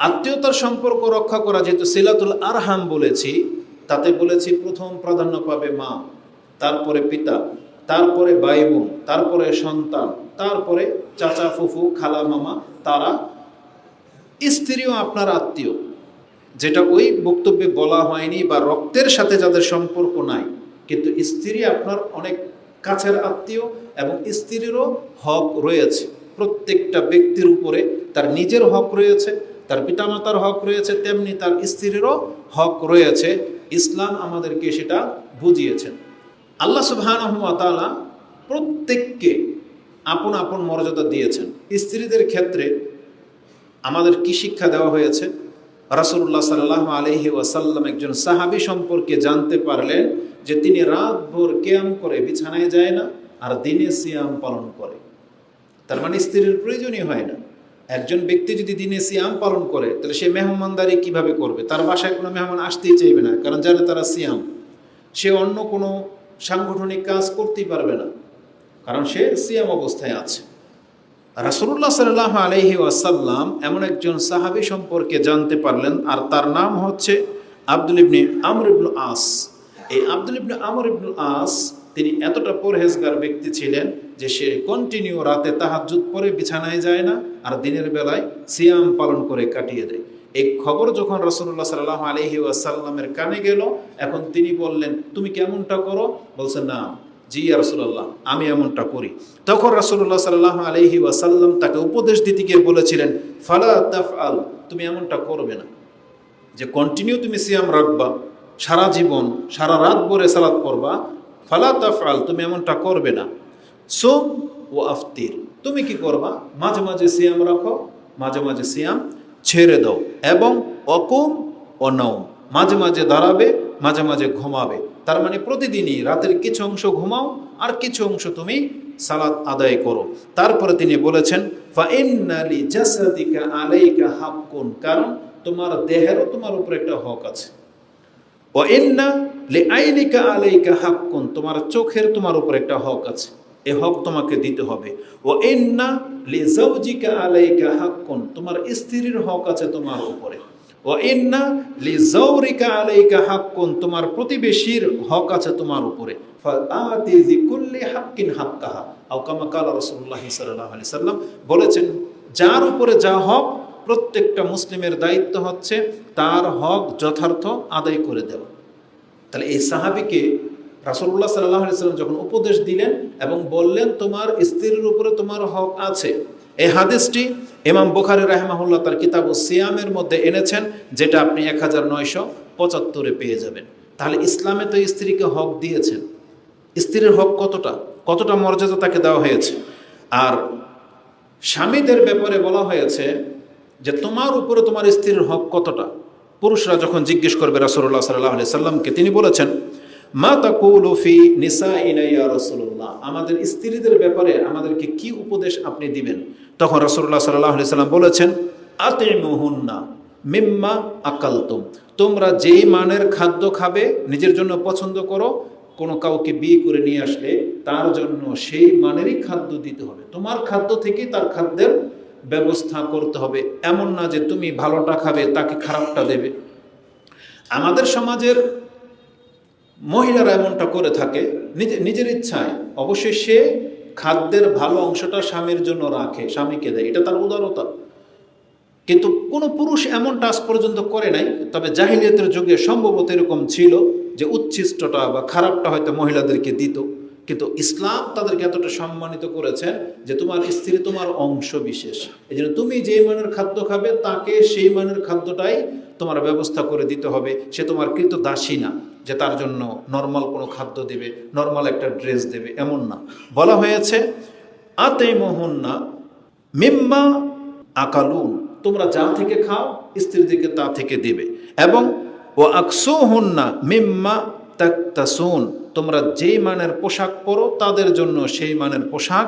আত্মীয়তার সম্পর্ক রক্ষা করা, যেহেতু সিলাতুল আরহাম বলেছি, তাতে বলেছি প্রথম প্রাধান্য পাবে মা, তারপরে পিতা, তারপরে ভাই বোন, তারপরে সন্তান, তারপরে চাচা, ফুফু, খালা, মামা, তারা, স্ত্রীও আপনার আত্মীয়। যেটা ওই বক্তব্যে বলা হয়নি বা রক্তের সাথে যাদের সম্পর্ক নাই, কিন্তু স্ত্রী আপনার অনেক কাছের আত্মীয় এবং স্ত্রীরও হক রয়েছে। প্রত্যেকটা ব্যক্তির উপরে তার নিজের হক রয়েছে তার পিতামাতার হক রয়েছে, তেমনি তার স্ত্রীরও হক রয়েছে। ইসলাম আমাদেরকে সেটা বুঝিয়েছেন। আল্লাহ সুবাহ প্রত্যেককে আপন আপন মর্যাদা দিয়েছেন। স্ত্রীদের ক্ষেত্রে আমাদের কি শিক্ষা দেওয়া হয়েছে? রাসুল্লাহ সাল্লাহ আলহি ওয়াসাল্লাম একজন সাহাবি সম্পর্কে জানতে পারলেন যে তিনি রাত ভোর কেয়াম করে বিছানায় যায় না আর দিনে সিয়াম পালন করে। তার মানে স্ত্রীর প্রয়োজনই হয় না। একজন ব্যক্তি যদি দিনে সিয়াম পালন করে, তাহলে সে মেহমানদারি কীভাবে করবে? তার বাসায় কোনো মেহমান আসতেই চাইবে না, কারণ জানে তারা সিয়াম। সে অন্য কোনো সাংগঠনিক কাজ করতেই পারবে না, কারণ সে সিয়াম অবস্থায় আছে। রাসুল্লাহ সাল্লাহ আলহি ওয়াসাল্লাম এমন একজন সাহাবি সম্পর্কে জানতে পারলেন, আর তার নাম হচ্ছে আব্দুল ইবনি আমর ইবনুল আস। এই আব্দুল ইবনে আমর ইবনুল আস, তিনি এতটা পরহেজগার ব্যক্তি ছিলেন যে সে কন্টিনিউ রাতে তাহাজুদ পরে বিছানায় যায় না আর দিনের বেলায় সিয়াম পালন করে কাটিয়ে দেয়। এই খবর যখন রসুল্লাহ সাল্লাহ আলহি ওয়াসাল্লামের কানে গেল, এখন তিনি বললেন, তুমি কেমনটা করো? বলছে, না, জি রসুল্লাহ আমি এমনটা করি। তখন রসুল্লাহ সাল্লাহ আলহি ওয়াসাল্লাম তাকে উপদেশ দিতে গিয়ে বলেছিলেন, ফালা তাফ আল তুমি এমনটা করবে না যে কন্টিনিউ তুমি সিয়াম রাখবা, সারা জীবন, সারা রাত ভরে সালাদ পড়বা। ফালা তাফ আল তুমি এমনটা করবে না। সোম ও আফতির তুমি কি করবা? মাঝে মাঝে সিয়াম রাখো, মাঝে মাঝে সিয়াম ছেড়ে দাও এবং অকুম নৌম মাঝে মাঝে দাঁড়াবে, মাঝে মাঝে ঘুমাবে। তার মানে প্রতিদিনই রাতের কিছু অংশ ঘুমাও আর কিছু অংশ তুমি সালাত আদায় করো। তারপরে তিনি বলেছেন আলাইকা কারণ তোমার দেহেরও তোমার উপর একটা হক আছে। ও ইন্না লি আইনিকা আলাইকা হাক্কুন। তোমার চোখের তোমার উপর একটা হক আছে। এ হক তোমাকে দিতে হবে। ও ইন্না লি জাওজিকা আলাইকা হাক্কুন, তোমার স্ত্রীর হক আছে তোমার উপরে। ও ইন্না লি জাওরিকা আলাইকা হাক্কুন, তোমার প্রতিবেশীর হক আছে তোমার উপরে। ফাআতি যিকুল্লি হাক্কিন হাক্কাহা আও কামা কালা রাসূলুল্লাহ সাল্লাল্লাহু আলাইহি সাল্লাম বলেছেন, যার উপরে যা হক প্রত্যেকটা মুসলিমের দায়িত্ব হচ্ছে তার হক যথার্থ আদায় করে দেওয়া। তাহলে এই সাহাবিকে রাসুল্লাহ সাল্লাহ সাল্লাম যখন উপদেশ দিলেন এবং বললেন, তোমার স্ত্রীর উপরে তোমার হক আছে। এই হাদিসটি ইমাম বুখারি রাহমাহুল্লাহ তার কিতাব ও সিয়ামের মধ্যে এনেছেন, যেটা আপনি এক হাজার নয়শো পঁচাত্তরে পেয়ে যাবেন। তাহলে ইসলামে তো স্ত্রীকে হক দিয়েছেন। স্ত্রীর হক কতটা? কতটা মর্যাদা তাকে দেওয়া হয়েছে? আর স্বামীদের ব্যাপারে বলা হয়েছে যে, তোমার উপরে তোমার স্ত্রীর হক কতটা? পুরুষরা যখন জিজ্ঞেস করবে রাসুল্লাহ সাল্লাহ সাল্লামকে তিনি বলেছেন মা আমাদের স্ত্রীদের ব্যাপারে আমাদেরকে কি উপদেশ আপনি দিবেন? তখন আলি সাল্লাম বলেছেন আতে মুহুন্না মিম্মা আকালতুম। তোমরা যেই মানের খাদ্য খাবে, নিজের জন্য পছন্দ করো, কোনো কাউকে বিয়ে করে নিয়ে আসলে তার জন্য সেই মানেরই খাদ্য দিতে হবে। তোমার খাদ্য থেকেই তার খাদ্যের ব্যবস্থা করতে হবে। এমন না যে তুমি ভালোটা খাবে, তাকে খারাপটা দেবে। আমাদের সমাজের মহিলারা এমনটা করে থাকে, নিজে, নিজের ইচ্ছায়। অবশ্যই সে খাদ্যের ভালো অংশটা স্বামীর জন্য রাখে, স্বামীকে দেয়। এটা তার উদারতা। কিন্তু কোনো পুরুষ এমনটা আজ পর্যন্ত করে নাই, তবে জাহিলিয়াতের যুগে সম্ভবত এরকম ছিল যে উচ্ছিষ্টটা বা খারাপটা হয়তো মহিলাদেরকে দিত। কিন্তু ইসলাম তাদেরকে এতটা সম্মানিত করেছেন যে তোমার স্ত্রী তোমার অংশ বিশেষ। এই জন্য তুমি যে মানের খাদ্য খাবে, তাকে সেই মানের খাদ্যটাই তোমার ব্যবস্থা করে দিতে হবে। সে তোমার কৃত দাসী না। যে তার জন্য নর্মাল কোনো খাদ্য দেবে নর্মাল একটা ড্রেস দেবে, এমন না। বলা হয়েছে আতে মোহন্না মিম্মা আকালুন, তোমরা যা থেকে খাও স্ত্রীদেরকে তা থেকে দেবে। এবং ও আকসো হন্না মিম্মা তাকতাসুন, তোমরা যেই মানের পোশাক পরো, তাদের জন্য সেই মানের পোশাক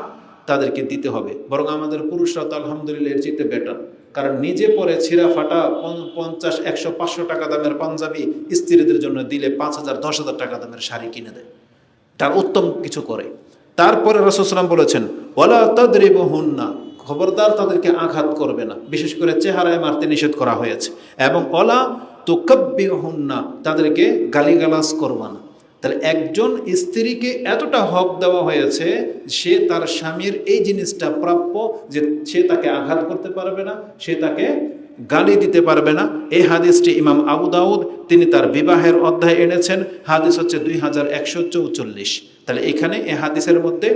তাদেরকে দিতে হবে। বরং আমাদের পুরুষরা তো আলহামদুলিল্লাহ এর চেয়ে বেটার কারণ নিজে পরে ছিঁড়া ফাটা পঞ্চাশ, একশো, পাঁচশো টাকা দামের পাঞ্জাবি স্ত্রীদের জন্য দিলে পাঁচ হাজার, দশ হাজার টাকা দামের শাড়ি কিনে দেয়। তার উত্তম কিছু করে। তারপরে রসুলাম বলেছেন ওলা তদ্রিব হুন্না খবরদার তাদেরকে আঘাত করবে না। বিশেষ করে চেহারায় মারতে নিষেধ করা হয়েছে। এবং অলা তোকাব্বি না তাদেরকে গালিগালাজ করবা না। তাহলে একজন স্ত্রীকে এতটা হক দেওয়া হয়েছে সে তার স্বামীর এই জিনিসটা প্রাপ্য যে সে তাকে আঘাত করতে পারবে না, সে তাকে গালি দিতে পারবে না। এই হাদিসটি ইমাম আবু দাউদ, তিনি তার বিবাহের অধ্যায় এনেছেন। হাদিস হচ্ছে দুই হাজার একশো চৌচল্লিশ। তাহলে এখানে এ হাদিসের মধ্যে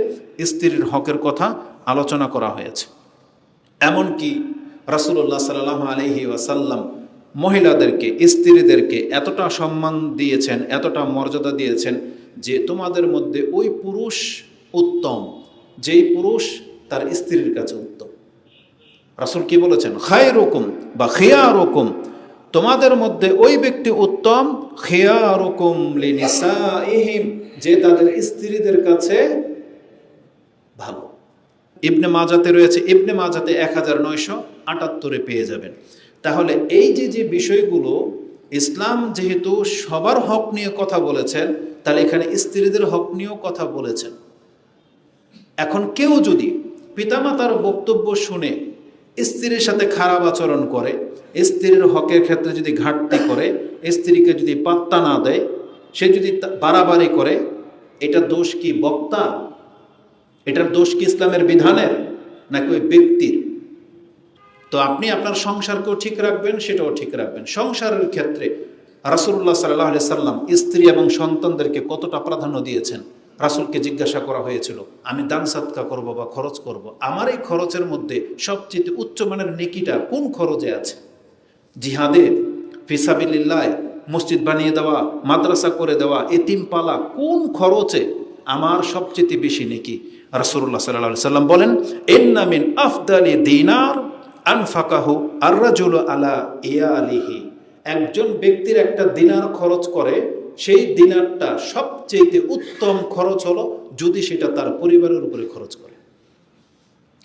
স্ত্রীর হকের কথা আলোচনা করা হয়েছে। এমনকি রাসুল্লাহ সাল্লাহ আলহি ওয়াসাল্লাম মহিলাদেরকে, স্ত্রীদেরকে এতটা সম্মান দিয়েছেন, এতটা মর্যাদা দিয়েছেন যে তোমাদের মধ্যে ওই পুরুষ উত্তম, যেই পুরুষ তার স্ত্রীর কাছে উত্তম। রাসুল কি বলেছেন? খায় রকম বা খেয়া রকম তোমাদের মধ্যে ওই ব্যক্তি উত্তম খেয়া রকম যে তাদের স্ত্রীদের কাছে ভালো। ইবনে মাজাতে রয়েছে, ইবনে মাজাতে এক হাজার নয়শো আটাত্তরে পেয়ে যাবেন। তাহলে এই যে যে বিষয়গুলো, ইসলাম যেহেতু সবার হক নিয়ে কথা বলেছেন, তাহলে এখানে স্ত্রীদের হক নিয়েও কথা বলেছেন। এখন কেউ যদি পিতামাতার বক্তব্য শুনে স্ত্রীর সাথে খারাপ আচরণ করে, স্ত্রীর হকের ক্ষেত্রে যদি ঘাটতি করে, স্ত্রীকে যদি পাত্তা না দেয়, সে যদি বাড়াবাড়ি করে, এটা দোষ কি বক্তা? এটার দোষ কি ইসলামের বিধানের? নাকি ওই ব্যক্তির? তো আপনি আপনার সংসারকেও ঠিক রাখবেন, সেটাও ঠিক রাখবেন। সংসারের ক্ষেত্রে রাসুল্লাহ সাল্লাহ আলি সাল্লাম স্ত্রী এবং সন্তানদেরকে কতটা প্রাধান্য দিয়েছেন? রাসুলকে জিজ্ঞাসা করা হয়েছিল, আমি দান সাতকা করব বা খরচ করব? আমার এই খরচের মধ্যে সবচেয়ে উচ্চমানের নেকিটা কোন খরচে আছে? জিহাদে ফিসাবিল্লায় মসজিদ বানিয়ে দেওয়া, মাদ্রাসা করে দেওয়া এতিম পালা কোন খরচে আমার সবচেয়ে বেশি নেকি? রাসুল্লাহ সাল্লাহ সাল্লাম বলেন এন্নামিন আফদালি দিনার আনফাকাহু আর্রাজুল আলা ইয়া আলিহি একজন ব্যক্তির একটা দিনার খরচ করে, সেই দিনারটা সবচেয়ে উত্তম খরচ হলো যদি সেটা তার পরিবারের উপরে খরচ করে।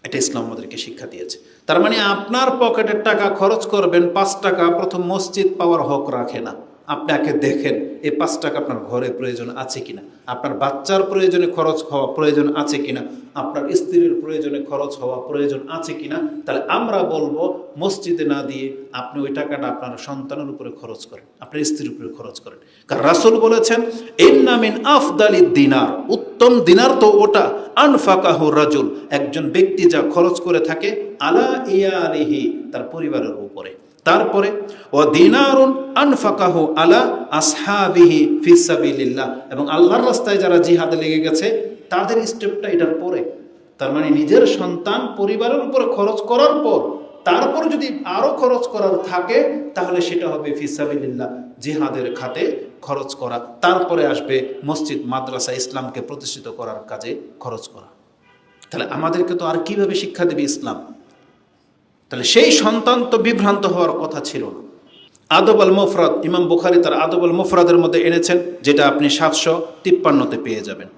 এটা ইসলাম আমাদেরকে শিক্ষা দিয়েছে। তার মানে আপনার পকেটের টাকা খরচ করবেন, পাঁচ টাকা, প্রথম মসজিদ পাওয়ার হক রাখে না। আপনাকে দেখেন, এই পাঁচ টাকা আপনার ঘরে প্রয়োজন আছে কিনা? আপনার বাচ্চার প্রয়োজনে খরচ হওয়া প্রয়োজন আছে কিনা? আপনার স্ত্রীর প্রয়োজনে খরচ হওয়া প্রয়োজন আছে কিনা? তাহলে আমরা বলব, মসজিদে না দিয়ে আপনি ওই টাকাটা আপনার সন্তানের উপরে খরচ করেন, আপনার স্ত্রীর উপরে খরচ করেন। কারণ রাসুল বলেছেন ইন্নামিন আফদালি দিনার উত্তম দিনার তো ওটা, আনফাকাহু রাজুল। একজন ব্যক্তি যা খরচ করে থাকে, আলা ইয়া আলিহি তার পরিবারের উপরে। তারপরে ও দিনারুন আনফাকাহু আলা আসহাবিহি ফিসাবিলিল্লাহ এবং আল্লাহর রাস্তায় যারা জিহাদে লেগে গেছে, তাদের স্টেপটা এটার পরে। তার মানে নিজের সন্তান পরিবারের উপরে খরচ করার পর, তারপর যদি আরও খরচ করার থাকে, তাহলে সেটা হবে ফিসাবিলিল্লাহ জিহাদের খাতে খরচ করা। তারপরে আসবে মসজিদ, মাদ্রাসা, ইসলামকে প্রতিষ্ঠিত করার কাজে খরচ করা। তাহলে আমাদেরকে তো আর কীভাবে শিক্ষা দেবে ইসলাম? তাহলে সেই সন্তান তো বিভ্রান্ত হওয়ার কথা ছিল না। আদব আল মুফরাদ, ইমাম বুখারি তার আদব আল মুফরাদের মধ্যে এনেছেন, যেটা আপনি সাতশো তিপ্পান্নতে পেয়ে যাবেন।